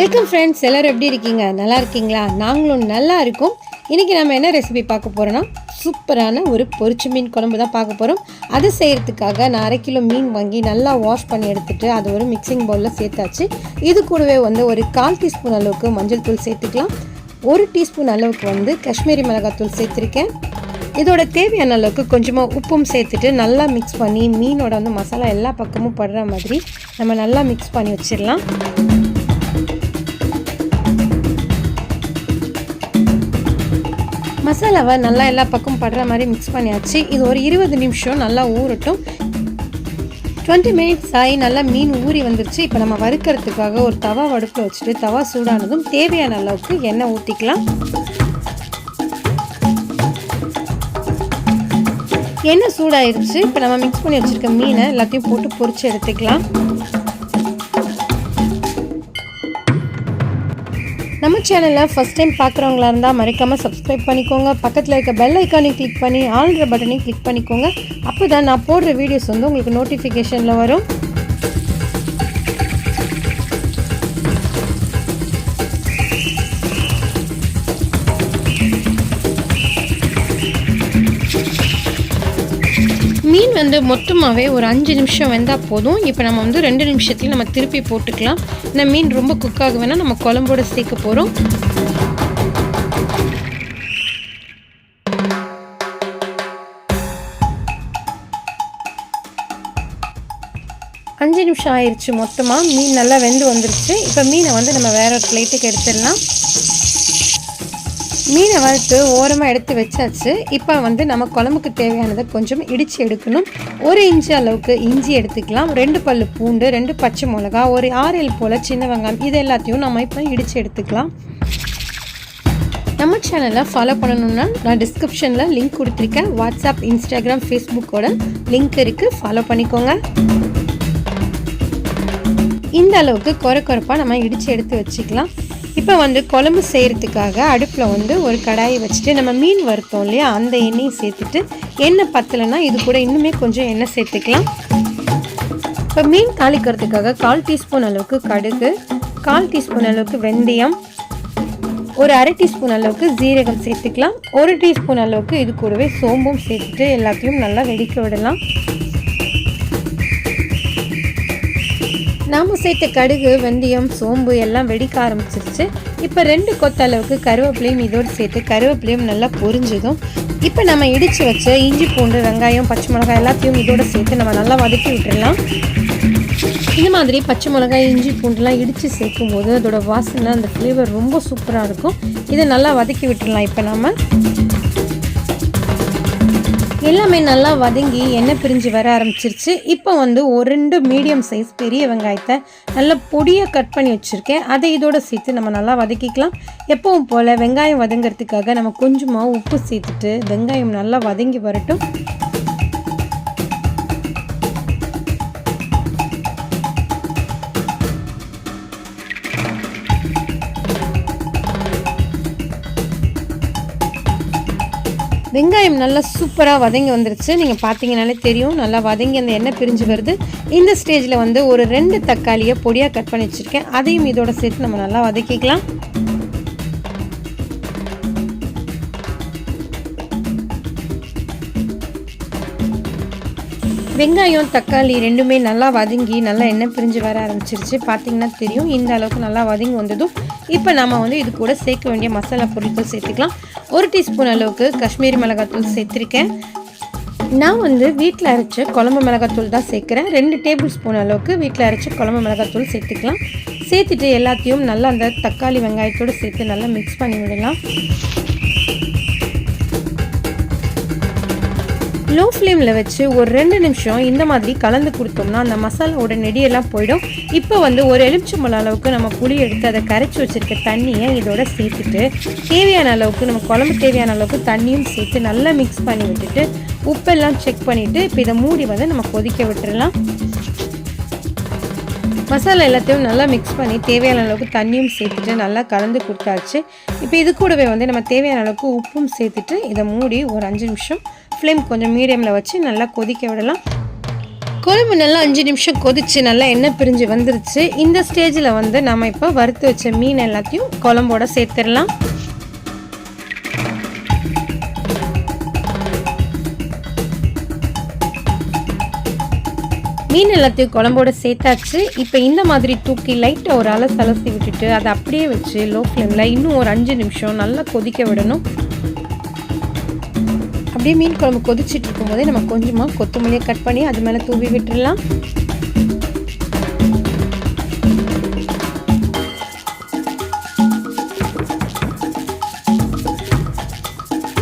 Friends எல்லோரும் எப்படி இருக்கீங்க? நல்லா இருக்கீங்களா? நாங்களும் நல்லா இருக்கோம். இன்றைக்கி நம்ம என்ன ரெசிபி பார்க்க போகிறோன்னா சூப்பரான ஒரு பொரிச்சு மீன் குழம்பு தான் பார்க்க போகிறோம் அது செய்கிறதுக்காக நான் அரை கிலோ மீன் வாங்கி நல்லா வாஷ் பண்ணி எடுத்துகிட்டு அது ஒரு மிக்சிங் பவுலில் சேர்த்தாச்சு. இது கூடவே வந்து ஒரு கால் டீஸ்பூன் அளவுக்கு மஞ்சள் தூள் சேர்த்துக்கலாம். ஒரு டீஸ்பூன் அளவுக்கு வந்து காஷ்மீரி மிளகாத்தூள் சேர்த்துருக்கேன். இதோட தேவையான அளவுக்கு கொஞ்சமாக உப்பும் சேர்த்துட்டு நல்லா மிக்ஸ் பண்ணி மீனோட வந்து மசாலா எல்லா பக்கமும் படுற மாதிரி நம்ம நல்லா மிக்ஸ் பண்ணி வச்சிடலாம். மசாலாவை நல்லா எல்லா பக்கம் படுற மாதிரி மிக்ஸ் பண்ணியாச்சு. இது ஒரு இருபது நிமிஷம் நல்லா ஊறட்டும். டுவெண்ட்டி மினிட்ஸ் ஆகி நல்லா மீன் ஊறி வந்துருச்சு. இப்போ நம்ம வறுக்கிறதுக்காக ஒரு தவா வடுப்பில் வச்சுட்டு தவா சூடானதும் தேவையான அளவுக்கு எண்ணெய் ஊற்றிக்கலாம் எண்ணெய் சூடாயிருச்சு. இப்போ நம்ம மிக்ஸ் பண்ணி வச்சுருக்க மீனை எல்லாத்தையும் போட்டு பொறிச்சு எடுத்துக்கலாம். நம்ம சேனலில் ஃபஸ்ட் டைம் பார்க்குறவங்களா இருந்தால் மறக்காமல் சப்ஸ்கிரைப் பண்ணிக்கோங்க. பக்கத்தில் இருக்க பெல் ஐக்கானையும் கிளிக் பண்ணி ஆல்ற பட்டனையும் கிளிக் பண்ணிக்கோங்க. அப்போ தான் நான் போடுற வீடியோஸ் வந்து உங்களுக்கு நோட்டிஃபிகேஷனில் வரும். வந்து மொத்தமாகவே ஒரு அஞ்சு நிமிஷம் வெந்தால் போதும். இப்போ நம்ம வந்து ரெண்டு நிமிஷத்துலையும் நம்ம திருப்பி போட்டுக்கலாம். இந்த மீன் ரொம்ப குக் ஆக வேணால் நம்ம குழம்போட சேர்க்க போகிறோம் அஞ்சு நிமிஷம் ஆயிடுச்சு மொத்தமாக மீன் நல்லா வெந்து வந்துருச்சு. இப்போ மீனை வந்து நம்ம வேற ஒரு பிளேட்டுக்கு எடுத்துடலாம். மீனை வறுத்து ஓரமாக எடுத்து வச்சாச்சு. இப்போ வந்து நம்ம குழம்புக்கு தேவையானதை கொஞ்சம் இடித்து எடுக்கணும். ஒரு இன்ச்சு அளவுக்கு இஞ்சி எடுத்துக்கலாம். ரெண்டு பல்லு பூண்டு ரெண்டு பச்சை மிளகா ஒரு ஆறேழு போல் சின்ன வெங்காயம் இது எல்லாத்தையும் நம்ம இப்போ இடித்து எடுத்துக்கலாம். நம்ம சேனலை ஃபாலோ பண்ணணும்னா நான் டிஸ்கிரிப்ஷனில் லிங்க் கொடுத்துருக்கேன். வாட்ஸ்அப் இன்ஸ்டாகிராம் ஃபேஸ்புக்கோட லிங்க் இருக்குது ஃபாலோ பண்ணிக்கோங்க. இந்த அளவுக்கு குறை குறைப்பாக நம்ம இடித்து எடுத்து வச்சுக்கலாம். இப்போ வந்து குழம்பு செய்கிறதுக்காக அடுப்பில் வந்து ஒரு கடாயை வச்சுட்டு நம்ம மீன் வறுத்தோம் இல்லையா அந்த எண்ணெயை சேர்த்துட்டு எண்ணெய் பத்தலைன்னா இது கூட இன்னுமே கொஞ்சம் எண்ணெய் சேர்த்துக்கலாம். இப்போ மீன் தாளிக்கிறதுக்காக கால் டீஸ்பூன் அளவுக்கு கடுகு கால் டீஸ்பூன் அளவுக்கு வெந்தயம் ஒரு அரை டீஸ்பூன் அளவுக்கு ஜீரகம் சேர்த்துக்கலாம் ஒரு டீஸ்பூன் அளவுக்கு இது கூடவே சோம்பும் சேர்த்துட்டு எல்லாத்தையும் நல்லா வெடிக்க விடலாம். நாம் சேர்த்த கடுகு வெந்தயம் சோம்பு எல்லாம் வெடிக்க ஆரம்பிச்சிருச்சு. இப்போ ரெண்டு கொத்த அளவுக்கு கருவேப்பிலையும் இதோடு சேர்த்து கருவேப்பிலையும் நல்லா பொரிஞ்சதும் இப்போ நம்ம இடித்து வச்ச இஞ்சி பூண்டு வெங்காயம் பச்சை மிளகாய் எல்லாத்தையும் இதோடு சேர்த்து நம்ம நல்லா வதக்கி விட்டுடலாம். இந்த மாதிரி பச்சை மிளகாய் இஞ்சி பூண்டுலாம் இடித்து சேர்க்கும் போது அதோட வாசனை அந்த ஃப்ளேவர் ரொம்ப சூப்பராக இருக்கும். இதை நல்லா வதக்கி விட்டுடலாம் இப்போ நம்ம எல்லாமே நல்லா வதங்கி எண்ணெய் பிரிஞ்சு வர ஆரம்பிச்சிருச்சு. இப்போ வந்து ஒரு ரெண்டு மீடியம் சைஸ் பெரிய வெங்காயத்தை நல்லா பொடியாக கட் பண்ணி வச்சுருக்கேன். அதை இதோட சேர்த்து நம்ம நல்லா வதக்கிக்கலாம். எப்பவும் போல் வெங்காயம் வதங்கிறதுக்காக நம்ம கொஞ்சமாக உப்பு சேர்த்துட்டு வெங்காயம் நல்லா வதங்கி வரட்டும். வெங்காயம் நல்லா சூப்பராக வதங்கி வந்துருச்சு. நீங்கள் பார்த்தீங்கனாலே தெரியும். நல்லா வதங்கி அந்த எண்ணெய் பிரிஞ்சு வருது. இந்த ஸ்டேஜில் வந்து ஒரு ரெண்டு தக்காளியை பொடியாக கட் பண்ணி வச்சுருக்கேன். அதையும் இதோட சேர்த்து நம்ம நல்லா வதக்கிக்கலாம். வெங்காயம் தக்காளி ரெண்டுமே நல்லா வதங்கி நல்லா எண்ணெய் பிரிஞ்சு வர ஆரம்பிச்சிருச்சு. பார்த்தீங்கன்னா தெரியும். இந்த அளவுக்கு நல்லா வதங்கி வந்ததும் இப்போ நம்ம வந்து இது கூட சேர்க்க வேண்டிய மசாலா பொருட்கள் சேர்த்துக்கலாம். ஒரு டீஸ்பூன் அளவுக்கு காஷ்மீரி மிளகாத்தூள் சேர்த்துருக்கேன். நான் வந்து வீட்டில் அரைச்ச குழம்பு மிளகாத்தூள் தான் சேர்க்குறேன். ரெண்டு டேபிள் ஸ்பூன் அளவுக்கு வீட்டில் அரைச்ச குழம்பு மிளகாத்தூள் சேர்த்துக்கலாம். சேர்த்துட்டு எல்லாத்தையும் நல்லா அந்த தக்காளி வெங்காயத்தோடு சேர்த்து நல்லா மிக்ஸ் பண்ணி விடலாம். லோ ஃப்ளேமில் வச்சு ஒரு ரெண்டு நிமிஷம் இந்த மாதிரி கலந்து கொடுத்தோம்னா அந்த மசாலாவோட நெடியெல்லாம் போயிடும். இப்போ வந்து ஒரு எலுமிச்சம்பழம் அளவுக்கு நம்ம புளி எடுத்து அதை கரைச்சி வச்சுருக்க தண்ணியை இதோட சேர்த்துட்டு தேவையான அளவுக்கு நம்ம குழம்பு தேவையான அளவுக்கு தண்ணியும் சேர்த்து நல்லா மிக்ஸ் பண்ணி விட்டுட்டு உப்பெல்லாம் செக் பண்ணிவிட்டு இப்போ இதை மூடி வந்து நம்ம கொதிக்க விட்டுடலாம் மசாலா எல்லாத்தையும் நல்லா மிக்ஸ் பண்ணி தேவையான அளவுக்கு தண்ணியும் சேர்த்துட்டு நல்லா கலந்து கொடுத்தாச்சு. இப்போ இது கூடவே வந்து நம்ம தேவையான அளவுக்கு உப்பும் சேர்த்துட்டு இதை மூடி ஒரு அஞ்சு நிமிஷம் ஃப்ளேம் கொஞ்சம் மீடியமில் வச்சு நல்லா கொதிக்க விடலாம். குழம்பு நல்லா அஞ்சு நிமிஷம் கொதிச்சு நல்லா எண்ணெய் பிரிஞ்சு வந்துருச்சு. இந்த ஸ்டேஜில் வந்து நம்ம இப்போ வறுத்து வச்ச மீன் எல்லாத்தையும் குழம்போட சேர்த்துடலாம். மீன் எல்லாத்தையும் குழம்போட சேர்த்தாச்சு. இப்போ இந்த மாதிரி தூக்கி லைட்டாக ஒரு அலை சலசி விட்டுட்டு அதை அப்படியே வச்சு லோ ஃப்ளேமில் இன்னும் ஒரு அஞ்சு நிமிஷம் நல்லா கொதிக்க விடணும். அப்படியே மீன் குழம்பு கொதிச்சுட்டு இருக்கும்போதே நம்ம கொஞ்சமாக கொத்தமல்லியை கட் பண்ணி அது மேலே தூவி விட்டுடலாம்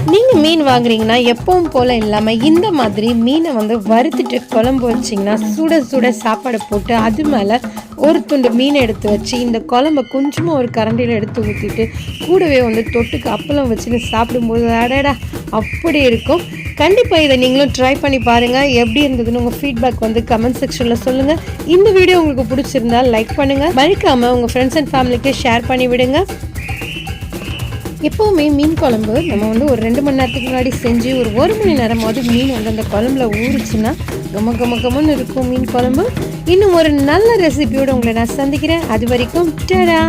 நீங்கள் மீன் வாங்குறீங்கன்னா எப்பவும் போல் இல்லாமல் இந்த மாதிரி மீனை வந்து வறுத்துட்டு குழம்பு வச்சிங்கன்னா சுட சுட சாப்பாடு போட்டு அது மேலே ஒரு துண்டு மீன் எடுத்து வச்சு இந்த குழம்ப கொஞ்சமாக ஒரு கரண்டியில் எடுத்து ஊற்றிட்டு கூடவே வந்து தொட்டுக்கு அப்பளம் வச்சுன்னு சாப்பிடும்போது அடடா அப்படி இருக்கும். கண்டிப்பாக இதை நீங்களும் ட்ரை பண்ணி பாருங்கள் எப்படி இருந்ததுன்னு உங்கள் ஃபீட்பேக் வந்து கமெண்ட் செக்ஷனில் சொல்லுங்கள் இந்த வீடியோ உங்களுக்கு பிடிச்சிருந்தா லைக் பண்ணுங்கள் மறக்காமல் உங்கள் ஃப்ரெண்ட்ஸ் அண்ட் ஃபேமிலிக்கு ஷேர் பண்ணி விடுங்க. எப்போவுமே மீன் குழம்பு நம்ம வந்து ஒரு ரெண்டு மணி நேரத்துக்கு முன்னாடி செஞ்சு ஒரு ஒரு மணி நேரமாவது மீன் வந்து அந்த குழம்புல ஊறிச்சுன்னா கம கம கமன்னு இருக்கும் மீன் குழம்பு. இன்னும் ஒரு நல்ல ரெசிபியோடு உங்களை நான் சந்திக்கிறேன். அது வரைக்கும் டடா!